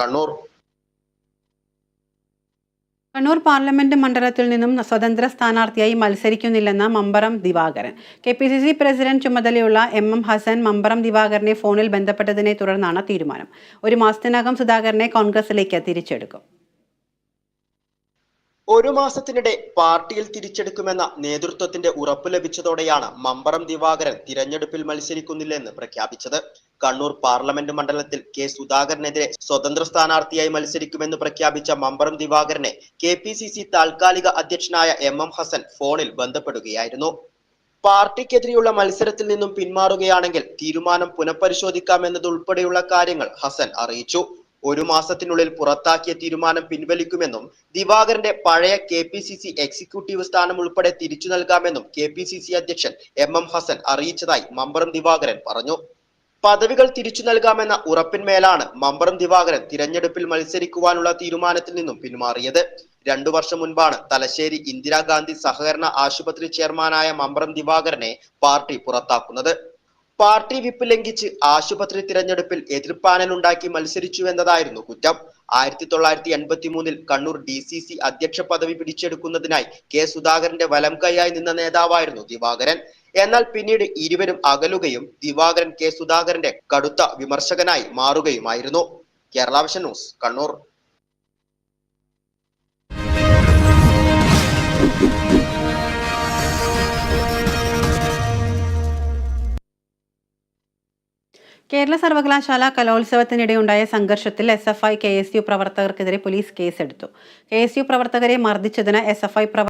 Kannur. Kannur parliament മണ്ഡലത്തിൽ നിന്നും സ്വതന്ത്ര സ്ഥാനാർത്ഥിയായി മത്സരിക്കുന്നില്ലെന്ന Mamparam Divakaran. K P C C president ചുമതലയുള്ള എം എം ഹസൻ മമ്പറം ദിവാകരനെ ഫോണിൽ ബന്ധപ്പെട്ടതിനെ തുടർന്നാണ് തീരുമാനം. ഒരു മാസത്തിനകം സുധാകരനെ കോൺഗ്രസിലേക്ക് തിരിച്ചെടുക്കും. ഒരു മാസത്തിനിടെ പാർട്ടിയിൽ തിരിച്ചെടുക്കുമെന്ന നേതൃത്വത്തിന്റെ ഉറപ്പ് ലഭിച്ചതോടെയാണ് മമ്പറം ദിവാകരൻ തിരഞ്ഞെടുപ്പിൽ മത്സരിക്കുന്നില്ലെന്ന് പ്രഖ്യാപിച്ചത്. കണ്ണൂർ പാർലമെന്റ് മണ്ഡലത്തിൽ കെ സുധാകരനെതിരെ സ്വതന്ത്ര സ്ഥാനാർത്ഥിയായി മത്സരിക്കുമെന്ന് പ്രഖ്യാപിച്ച മമ്പറം ദിവാകരനെ കെ താൽക്കാലിക അധ്യക്ഷനായ എം എം ഹസൻ ഫോണിൽ ബന്ധപ്പെടുകയായിരുന്നു. പാർട്ടിക്കെതിരെയുള്ള മത്സരത്തിൽ നിന്നും പിന്മാറുകയാണെങ്കിൽ തീരുമാനം പുനഃപരിശോധിക്കാമെന്നതുൾപ്പെടെയുള്ള കാര്യങ്ങൾ ഹസൻ അറിയിച്ചു. ഒരു മാസത്തിനുള്ളിൽ പുറത്താക്കിയ തീരുമാനം പിൻവലിക്കുമെന്നും ദിവാകരന്റെ പഴയ K P C C executive സ്ഥാനം ഉൾപ്പെടെ തിരിച്ചു നൽകാമെന്നും കെ പി സി സി അധ്യക്ഷൻ എം എം ഹസൻ അറിയിച്ചതായി മമ്പറം ദിവാകരൻ പറഞ്ഞു. പദവികൾ തിരിച്ചു നൽകാമെന്ന ഉറപ്പിന്മേലാണ് മമ്പറം ദിവാകരൻ തിരഞ്ഞെടുപ്പിൽ മത്സരിക്കുവാനുള്ള തീരുമാനത്തിൽ നിന്നും പിന്മാറിയത്. രണ്ടു വർഷം മുൻപാണ് തലശ്ശേരി ഇന്ദിരാഗാന്ധി സഹകരണ ആശുപത്രി ചെയർമാനായ മമ്പറം ദിവാകരനെ പാർട്ടി പുറത്താക്കുന്നത്. പാർട്ടി വിപ്പ് ലംഘിച്ച് ആശുപത്രി തിരഞ്ഞെടുപ്പിൽ എതിർപ്പാനലുണ്ടാക്കി മത്സരിച്ചു എന്നതായിരുന്നു കുറ്റം. ആയിരത്തി തൊള്ളായിരത്തി എൺപത്തി മൂന്നിൽ കണ്ണൂർ ഡി സി സി അധ്യക്ഷ പദവി പിടിച്ചെടുക്കുന്നതിനായി കെ സുധാകരന്റെ വലം കൈയായി നിന്ന നേതാവായിരുന്നു ദിവാകരൻ. എന്നാൽ പിന്നീട് ഇരുവരും അകലുകയും ദിവാകരൻ കെ സുധാകരന്റെ കടുത്ത വിമർശകനായി മാറുകയുമായിരുന്നു. കേരള ന്യൂസ് കണ്ണൂർ. കേരള സർവകലാശാല കലോത്സവത്തിനിടെയുണ്ടായ സംഘർഷത്തിൽ S F I K S U പ്രവർത്തകർക്കെതിരെ police കേസെടുത്തു. കെ എസ് യു പ്രവർത്തകരെ മർദ്ദിച്ചതിന് എസ് എഫ് ഐ